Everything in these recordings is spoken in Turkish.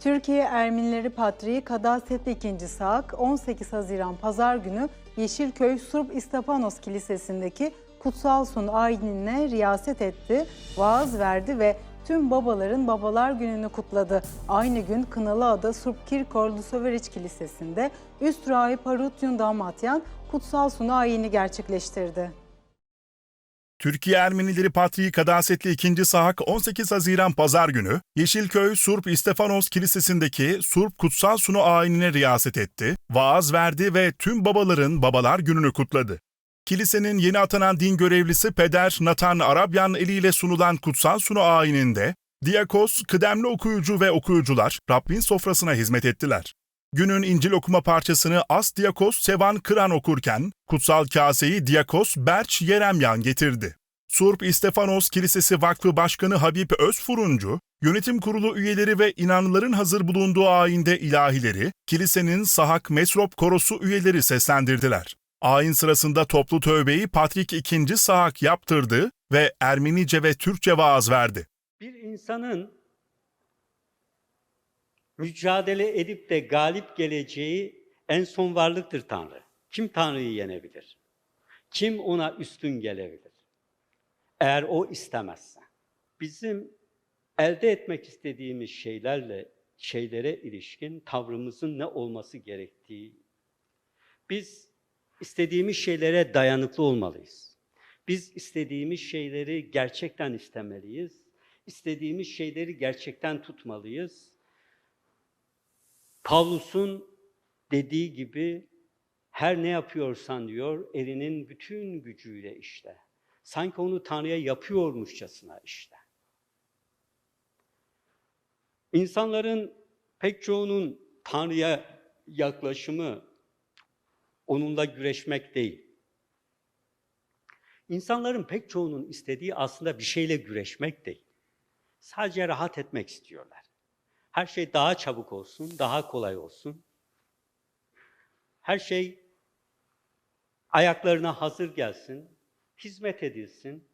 Türkiye Ermenileri Patriği Kadasetli II. Saak 18 Haziran Pazar günü Yeşilköy Surp İstapanos Kilisesi'ndeki kutsal sun ayinine riyaset etti, vaaz verdi ve tüm babaların Babalar Günü'nü kutladı. Aynı gün Kınalıada Surp Kirkor Lusoveriç Kilisesi'nde Üst Rahip Harutyun Damatyan kutsal sunu ayini gerçekleştirdi. Türkiye Ermenileri Patriği Kadasetli II. Sahak 18 Haziran Pazar günü Yeşilköy Surp İstefanos Kilisesi'ndeki Surp Kutsal Sunu ayinine riyaset etti, vaaz verdi ve tüm babaların Babalar Günü'nü kutladı. Kilisenin yeni atanan din görevlisi Peder Nathan Arabyan eliyle sunulan Kutsal Sunu ayininde Diyakos, kıdemli okuyucu ve okuyucular Rabbin sofrasına hizmet ettiler. Günün İncil okuma parçasını As Diyakos Sevan Kıran okurken, kutsal kaseyi Diyakos Berç Yeremyan getirdi. Surp İstefanos Kilisesi Vakfı Başkanı Habib Özfuruncu, yönetim kurulu üyeleri ve inanlıların hazır bulunduğu ayinde ilahileri, kilisenin Sahak Mesrop Korosu üyeleri seslendirdiler. Ayin sırasında toplu tövbeyi Patrik II. Sahak yaptırdı ve Ermenice ve Türkçe vaaz verdi. Bir insanın mücadele edip de galip geleceği en son varlıktır Tanrı. Kim Tanrı'yı yenebilir? Kim ona üstün gelebilir? Eğer o istemezse. Bizim elde etmek istediğimiz şeylerle şeylere ilişkin tavrımızın ne olması gerektiği. Biz istediğimiz şeylere dayanıklı olmalıyız. Biz istediğimiz şeyleri gerçekten istemeliyiz. İstediğimiz şeyleri gerçekten tutmalıyız. Pavlus'un dediği gibi her ne yapıyorsan diyor elinin bütün gücüyle işte. Sanki onu Tanrı'ya yapıyormuşçasına işte. İnsanların pek çoğunun Tanrı'ya yaklaşımı onunla güreşmek değil. İnsanların pek çoğunun istediği aslında bir şeyle güreşmek değil. Sadece rahat etmek istiyorlar. Her şey daha çabuk olsun, daha kolay olsun. Her şey ayaklarına hazır gelsin, hizmet edilsin.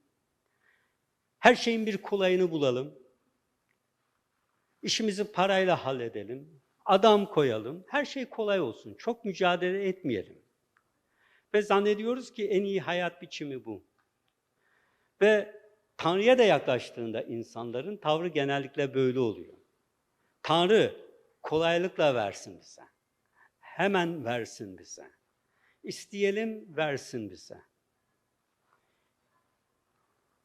Her şeyin bir kolayını bulalım. İşimizi parayla halledelim. Adam koyalım. Her şey kolay olsun. Çok mücadele etmeyelim. Ve zannediyoruz ki en iyi hayat biçimi bu. Ve Tanrı'ya da yaklaştığında insanların tavrı genellikle böyle oluyor. Tanrı kolaylıkla versin bize. Hemen versin bize. İsteyelim versin bize.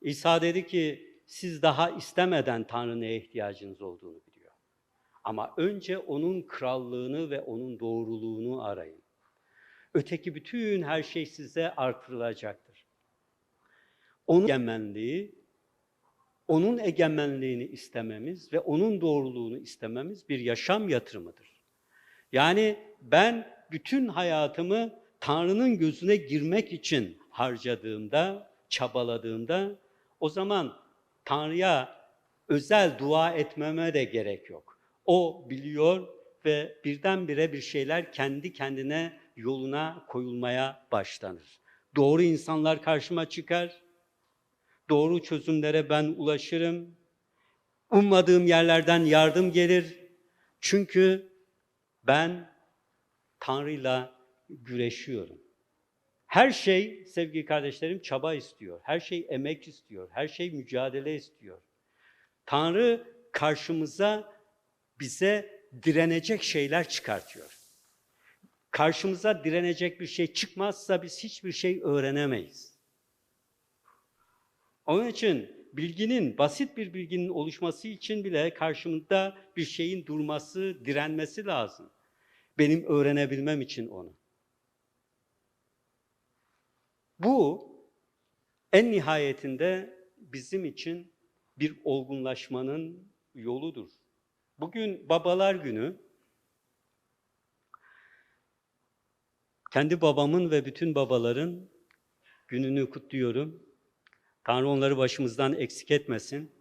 İsa dedi ki siz daha istemeden Tanrı neye ihtiyacınız olduğunu biliyor. Ama önce onun krallığını ve onun doğruluğunu arayın. Öteki bütün her şey size artırılacaktır. Onun egemenliği, onun egemenliğini istememiz ve onun doğruluğunu istememiz bir yaşam yatırımıdır. Yani ben bütün hayatımı Tanrı'nın gözüne girmek için harcadığımda, çabaladığımda o zaman Tanrı'ya özel dua etmeme de gerek yok. O biliyor ve birdenbire bir şeyler kendi kendine yoluna koyulmaya başlanır. Doğru insanlar karşıma çıkar. Doğru çözümlere ben ulaşırım. Ummadığım yerlerden yardım gelir. Çünkü ben Tanrı'yla güreşiyorum. Her şey sevgili kardeşlerim çaba istiyor. Her şey emek istiyor. Her şey mücadele istiyor. Tanrı karşımıza bize direnecek şeyler çıkartıyor. Karşımıza direnecek bir şey çıkmazsa biz hiçbir şey öğrenemeyiz. Onun için bilginin, basit bir bilginin oluşması için bile karşımda bir şeyin durması, direnmesi lazım. Benim öğrenebilmem için onu. Bu en nihayetinde bizim için bir olgunlaşmanın yoludur. Bugün Babalar Günü. Kendi babamın ve bütün babaların gününü kutluyorum. Tanrı onları başımızdan eksik etmesin.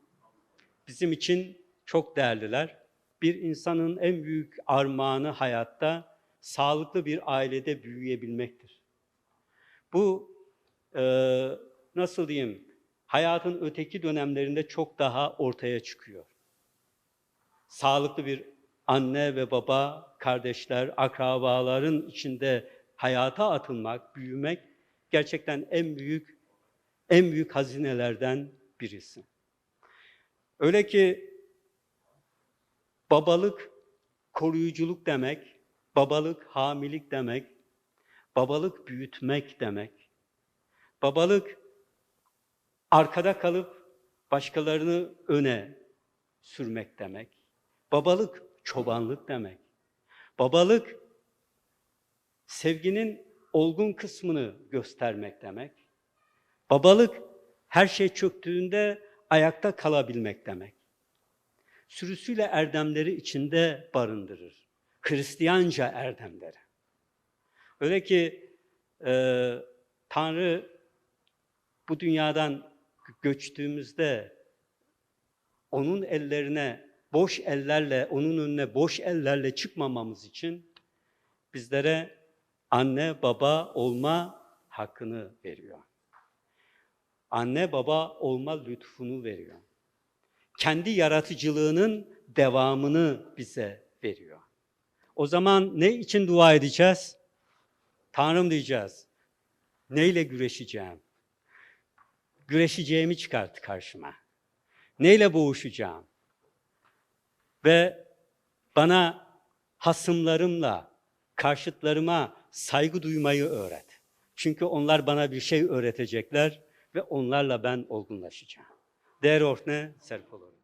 Bizim için çok değerliler. Bir insanın en büyük armağanı hayatta sağlıklı bir ailede büyüyebilmektir. Bu e, nasıl diyeyim, hayatın öteki dönemlerinde çok daha ortaya çıkıyor. Sağlıklı bir anne ve baba, kardeşler, akrabaların içinde hayata atılmak, büyümek gerçekten en büyük en büyük hazinelerden birisi. Öyle ki babalık koruyuculuk demek, babalık hamilik demek, babalık büyütmek demek. Babalık arkada kalıp başkalarını öne sürmek demek. Babalık çobanlık demek. Babalık sevginin olgun kısmını göstermek demek. Babalık her şey çöktüğünde ayakta kalabilmek demek. Sürüsüyle erdemleri içinde barındırır. Hristiyanca erdemleri. Öyle ki e, Tanrı bu dünyadan göçtüğümüzde onun ellerine boş ellerle, onun önüne boş ellerle çıkmamamız için bizlere anne baba olma hakkını veriyor. Anne baba olma lütfunu veriyor. Kendi yaratıcılığının devamını bize veriyor. O zaman ne için dua edeceğiz? Tanrım diyeceğiz. Neyle güreşeceğim? Güreşeceğimi çıkarttı karşıma. Neyle boğuşacağım? Ve bana hasımlarımla, karşıtlarıma saygı duymayı öğret. Çünkü onlar bana bir şey öğretecekler ve onlarla ben olgunlaşacağım. Der orne serpolori.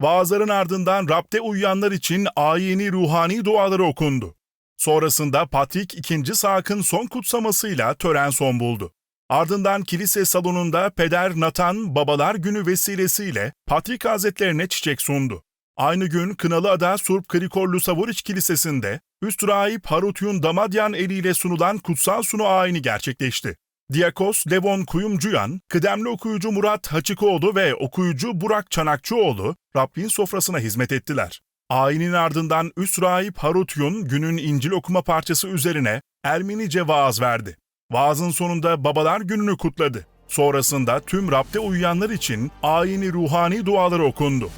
Vaazların ardından rapte uyuyanlar için ayini ruhani duaları okundu. Sonrasında Patrik II. Sak'ın son kutsamasıyla tören son buldu. Ardından kilise salonunda Peder Nathan Babalar Günü vesilesiyle Patrik Hazretlerine çiçek sundu. Aynı gün Kınalıada Surp Krikorlu Savuriç Kilisesi'nde Üst Rahip Harutyun Damadyan eliyle sunulan kutsal sunu ayini gerçekleşti. Diyakos Levon Kuyumcuyan, kıdemli okuyucu Murat Haçikoğlu ve okuyucu Burak Çanakçıoğlu Rabbin sofrasına hizmet ettiler. Ayinin ardından Üst Rahip Harutyun günün İncil okuma parçası üzerine Ermenice vaaz verdi. Vaazın sonunda Babalar Günü'nü kutladı. Sonrasında tüm rapte uyuyanlar için ayini ruhani duaları okundu.